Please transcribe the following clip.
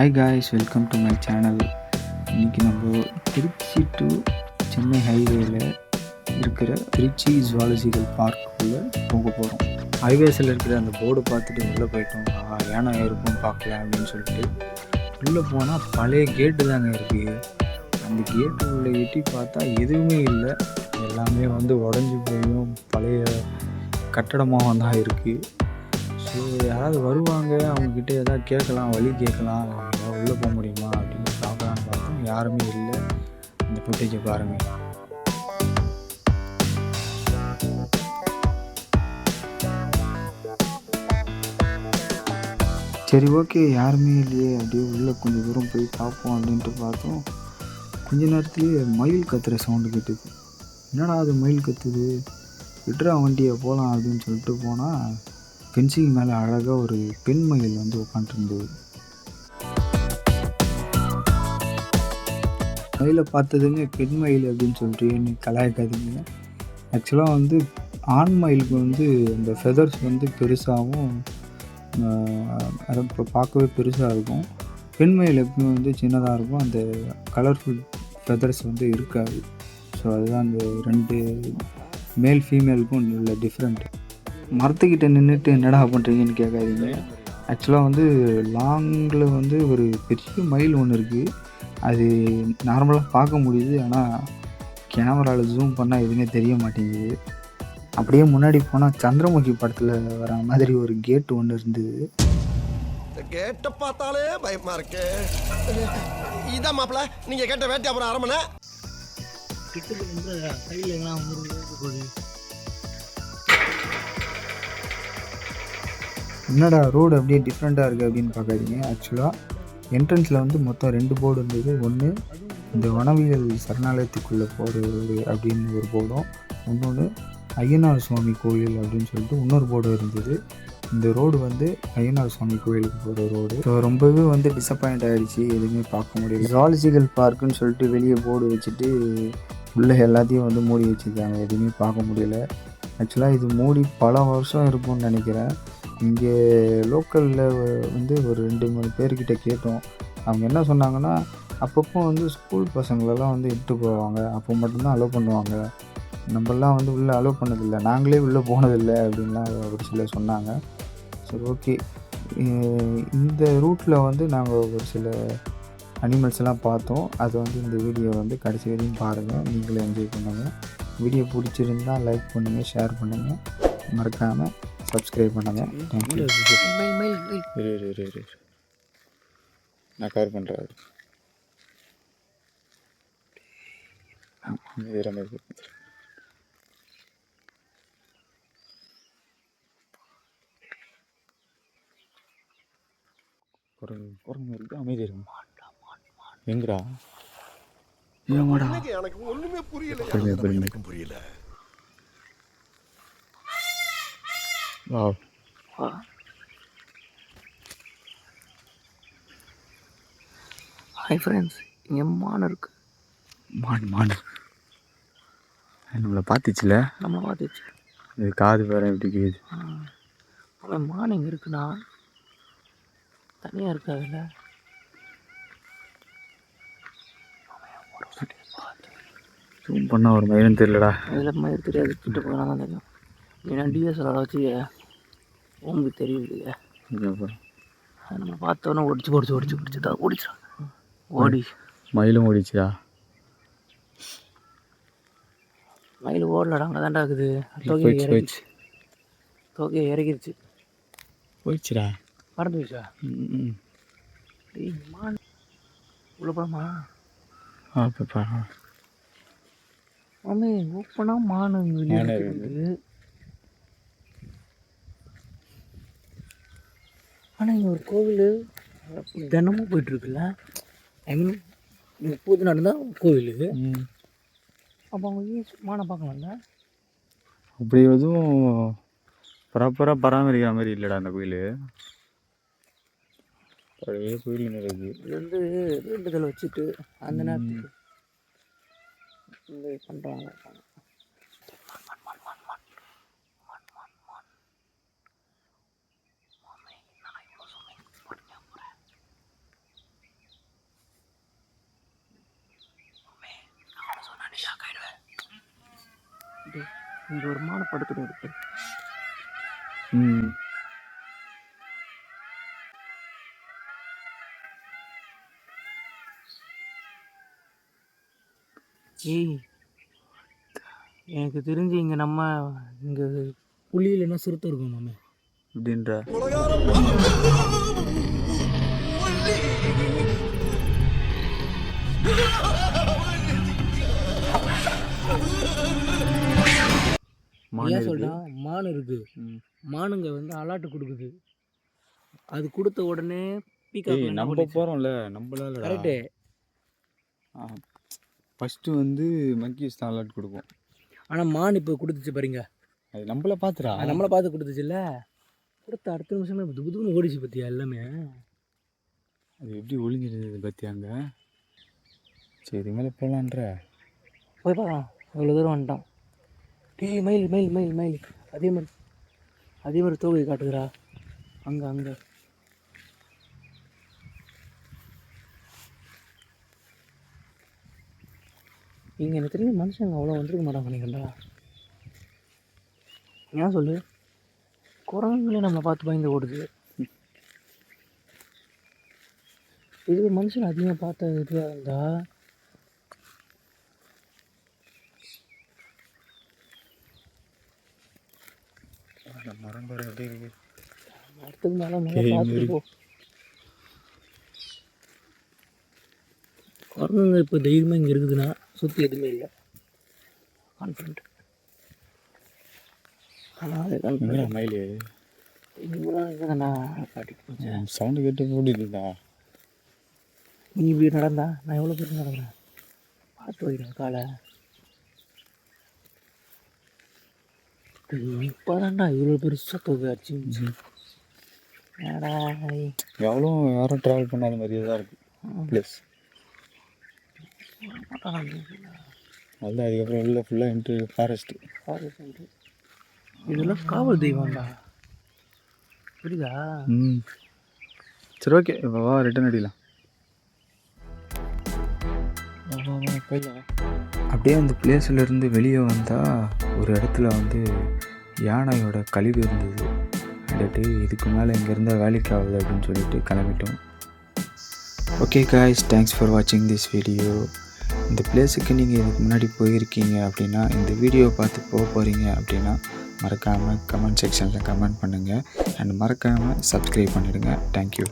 Hi guys welcome to my channel இன்றைக்கி நம்ம Trichy to Chennai ஹைவேயில் இருக்கிற திருச்சி ஜுவாலஜிக்கல் பார்க்குள்ளே போக போகிறோம் ஹைவேஸில் இருக்கிற அந்த போர்டு பார்த்துட்டு உள்ளே போயிட்டோம். ஆ, ஏன்னா இருக்கும் பார்க்கலாம் அப்படின்னு சொல்லிட்டு. உள்ளே போனால் பழைய கேட்டு தாங்க இருக்குது அந்த கேட்டு உள்ள எட்டி பார்த்தா எதுவுமே இல்லை. எல்லாமே வந்து உடஞ்சி போயும். பழைய கட்டடமாக தான் இருக்குது ஸோ யாராவது வருவாங்க அவங்கக்கிட்ட எதாவது கேட்கலாம் வழி கேட்கலாம் உள்ளே போக முடியுமா அப்படின்னு பார்க்கலான்னு பார்த்தோம். யாருமே இல்லை. இந்த ஃபுட்டேஜை பாருங்கள் சரி ஓகே யாருமே இல்லையே. அப்படியே உள்ளே கொஞ்சம் தூரம் போய் பார்ப்போம் அப்படின்ட்டு பார்த்தோம். கொஞ்ச நேரத்துலேயே மயில் கத்துற சவுண்டு கேட்டுது. என்னடா அது மயில் கத்துது? விட்றா வண்டியை போகலாம் அப்படின்னு சொல்லிட்டு போனால் ஃபென்சிங் மேலே அழகாக ஒரு பெண் மயில் வந்து உட்காந்துருந்தது மயிலை பார்த்ததுமே பெண் மயில் அப்படின்னு சொல்லிட்டு என்ன கலாய்க்காதீங்க. ஆக்சுவலாக வந்து ஆண் மயிலுக்கு வந்து அந்த ஃபெதர்ஸ் வந்து பெருசாகவும் இப்போ பார்க்கவே பெருசாக இருக்கும். பெண் மயில் எப்பவுமே வந்து சின்னதாக இருக்கும். அந்த கலர்ஃபுல் ஃபெதர்ஸ் வந்து இருக்காது. ஸோ அதுதான் அந்த ரெண்டு மேல் ஃபீமேலுக்கும் உள்ள டிஃப்ரெண்ட் மரத்துக்கிட்ட நின்றுட்டு என்னடா பண்ணுறீங்கன்னு கேட்காதீங்க. ஆக்சுவலாக வந்து லாங்கில் வந்து ஒரு பெரிய மயில் ஒன்று இருக்குது அது நார்மலாக பார்க்க முடியுது. ஆனால் கேமராவில் ஜூம் பண்ணால் எதுவுமே தெரிய மாட்டேங்குது. அப்படியே முன்னாடி போனால் சந்திரமுகி படத்தில் வர மாதிரி ஒரு கேட் ஒன்று இருந்தது. இந்த கேட்ட பார்த்தாலே பயமா இருக்கு. இதான் மாப்பிள நீங்க கேட்ட வேட்டை அப்புறம் அரமனை கிட்டக்கு வந்து கையில் எல்லாம் என்னடா ரோடு அப்படியே டிஃப்ரெண்ட்டாக இருக்குது அப்படின்னு பார்க்காதீங்க. ஆக்சுவலாக என்ட்ரன்ஸில் வந்து மொத்தம் ரெண்டு போர்டு இருந்தது. ஒன்று இந்த வனவியல் சரணாலயத்துக்குள்ளே போகிறது அப்படின்னு ஒரு போர்டும் இன்னொன்று ஐயனார் சுவாமி கோயில் அப்படின்னு சொல்லிட்டு இன்னொரு போர்டு இருந்தது. இந்த ரோடு வந்து ஐயனார் சுவாமி கோயிலுக்கு போகிற ரோடு ஸோ ரொம்பவே வந்து டிசப்பாயிண்ட் ஆகிடுச்சு எதுவுமே பார்க்க முடியல. ஜுவாலஜிக்கல் பார்க்குன்னு சொல்லிட்டு வெளியே போர்டு வச்சுட்டு உள்ளே எல்லாத்தையும் வந்து மூடி வச்சுருக்காங்க. எதுவுமே பார்க்க முடியல. ஆக்சுவலாக இது மூடி பல வருஷம் இருக்கும்னு நினைக்கிறேன். இங்கே லோக்கலில் வந்து ஒரு ரெண்டு மூணு பேர்கிட்ட கேட்டோம். அவங்க என்ன சொன்னாங்கன்னா அப்பப்போ வந்து ஸ்கூல் பசங்களெல்லாம் வந்து இட்டு போவாங்க. அப்போ மட்டும்தான் அலோவ் பண்ணுவாங்க. நம்மளாம் வந்து உள்ளே அலோவ் பண்ணதில்லை. நாங்களே உள்ளே போனதில்லை அப்படின்லாம் ஒரு சிலர் சொன்னாங்க. சரி ஓகே இந்த ரூட்டில் வந்து நாங்கள் ஒரு சில அனிமல்ஸ் எல்லாம் பார்த்தோம். அது வந்து இந்த வீடியோ வந்து கடைசி வரையும் பாருங்கள் நீங்களும் என்ஜாய் பண்ணுங்கள் வீடியோ பிடிச்சிருந்தா லைக் பண்ணுங்கள் ஷேர் பண்ணுங்கள் மறக்காமல் சப்ஸ்கிரைப் பண்ணுங்கள் தேங்க்யூ நான் கவர் பண்ணுறேன் இது ரமேஷ் ஒரு இருக்கு. அமைதி இருக்கும் எங்கடா? எனக்கு ஒண்ணுமே புரியல புரியல, புரியல வா ஹாய் ஃப்ரெண்ட்ஸ் இங்கே மான் இருக்கு. மான் மான். நம்மளை பார்த்துச்சுல? நம்மளை பார்த்துச்சு. இது காது வேற எப்படி கேக்குது. அவன் மான் இங்கே இருக்குண்ணா. தனியாக இருக்காதுல்ல ஜூம் பண்ண ஒரு மயிலும் தெரியலடா. அதில் மயில் தெரியாது. கிட்ட போனால் தான் தெரியும். ஏன்னா டிஎஸ்எல்ஆர் வச்சு உங்களுக்கு தெரியுது நம்ம பார்த்தோன்னே ஒடிச்சு ஒடிச்சு ஒடிச்சு ஒடிச்சு தான் ஓடிச்சான் ஓடி. மயிலும் ஓடிச்சுடா மயில் ஓடலடா அங்கே தான்டா இருக்குது தொகையை போயிடுச்சு போயிடுச்சு. தொகையை இறக்கிருச்சு. போயிடுச்சுடா. பறந்து போயிச்சா ம் உள்ள போலாமா? ஆ பாப்பா மாமி ஓப்பனா மான் வெளியே மானு இருக்குது ஆனால் இங்கே ஒரு கோவில் தினமும் போயிட்டுருக்குல்ல? ஐ மீன் முப்பது நடந்தால் கோவில். ம். அப்போ அவங்க ஏன் மானை பார்க்கலாம்ல? அப்படி எதுவும் ப்ராப்பராக பராமரிக்கிற மாதிரி இல்லைடா அந்த கோயில் பழைய கோயில் இருக்குது இது வந்து வேண்டுதல் வச்சுட்டு அந்த நேரத்துக்கு இந்த பண்ணுறாங்க இங்கே ஒரு மானை படுத்துட்டு இருக்கு. ம். ஏய் எனக்கு தெரிஞ்சு இங்கே நம்ம இங்கே புலி இல்லைன்னா சிறுத்தை இருக்கும் மாமே? அப்படின்ற. மான் ஏன். சொல்றா? மான் இருக்கு. ம். மானுங்க வந்து அலாட்டு கொடுக்குது. அது கொடுத்த உடனே ஏய் நம்ம போகிறோம்ல நம்மளால கரெக்டு. ஃபஸ்ட்டு வந்து மங்கீஸ் தான் அலர்ட் கொடுக்கும். ஆனால் மான் இப்போ கொடுத்துச்சு பாருங்க. அது நம்மள பார்த்துடா அது நம்மளை பார்த்து கொடுத்துச்சுல்ல? கொடுத்த அடுத்த நிமிஷமே புது புதுன்னு ஓடிச்சு பத்தியா எல்லாமே? அது எப்படி ஒளிஞ்சிருந்தது பற்றி அங்கே? சரி இது மேலே போகலான்ற போய் பார்க்கலாம் இவ்வளோ தூரம் வந்துட்டோம். டேய் மயில் மயில் மயில் மயில். அதே மாதிரி அதே மாதிரி தோகை காட்டுகிறா அங்கே அங்கே. இங்கே எனக்கு தெரியும் மனுஷங்க அவ்வளோ வந்துருக்க மாட்டாங்க நீங்கள்டா ஏன் சொல்லு? குரங்குகளே நம்மளை பார்த்து பயந்து ஓடுது. இது மனுஷன் அதிகமாக பார்த்த இதுவாக இருந்தால் இருந்தா மரம் பாரு எப்படி இருக்கு. மரத்துக்கு மேலே. போ. குரங்குங்க இப்போ தைரியமாக இங்கே இருக்குதுன்னா சுற்றி எதுவுமே இல்லை. கான்ஃபிடென்ட் ஆனால் அது எங்கடா கான்ஃபிடென்ட் மயில். சவுண்டு கேட்டு ஓடிடுதா நீ இப்படி நடந்தா நான் எவ்வளோ பேர் நடக்கிறேன்? பார்த்து வைக்கிறேன் காலை. இப்போ தான்டா இவ்வளோ பெருசாக தொகை அடிச்சு எவ்வளோ யாரும் ட்ராவல் பண்ணாத மாதிரியே தான் இருக்குது ப்ளஸ் அதுதான் அதுக்கப்புறம் உள்ள ஃபுல்லாக இன்ட்டு ஃபாரஸ்ட்டு ஃபாரஸ்ட் இதெல்லாம் காவல் தெய்வம்டா. புரியுதா? ம். சரி ஓகே இப்போ வா ரிட்டன் அடிக்கலாம். அப்படியே அந்த பிளேஸ்ல இருந்து வெளியே வந்தால் ஒரு இடத்துல வந்து யானையோட கழிவு இருந்தது. அடட்டு இதுக்கு மேலே இங்கேருந்தால் வேலைக்கு ஆகுது அப்படின்னு சொல்லிட்டு கிளம்பிட்டோம். ஓகே காய்ஸ் தேங்க்ஸ் ஃபார் வாட்சிங் திஸ் வீடியோ இந்த பிளேஸுக்கு நீங்கள் இதுக்கு முன்னாடி போயிருக்கீங்க அப்படின்னா இந்த வீடியோ பார்த்து போக போகிறீங்க அப்படின்னா மறக்காமல் கமெண்ட் செக்ஷனில் கமெண்ட் பண்ணுங்கள் அண்ட் மறக்காமல் சப்ஸ்கிரைப் பண்ணிவிடுங்க தேங்க்யூ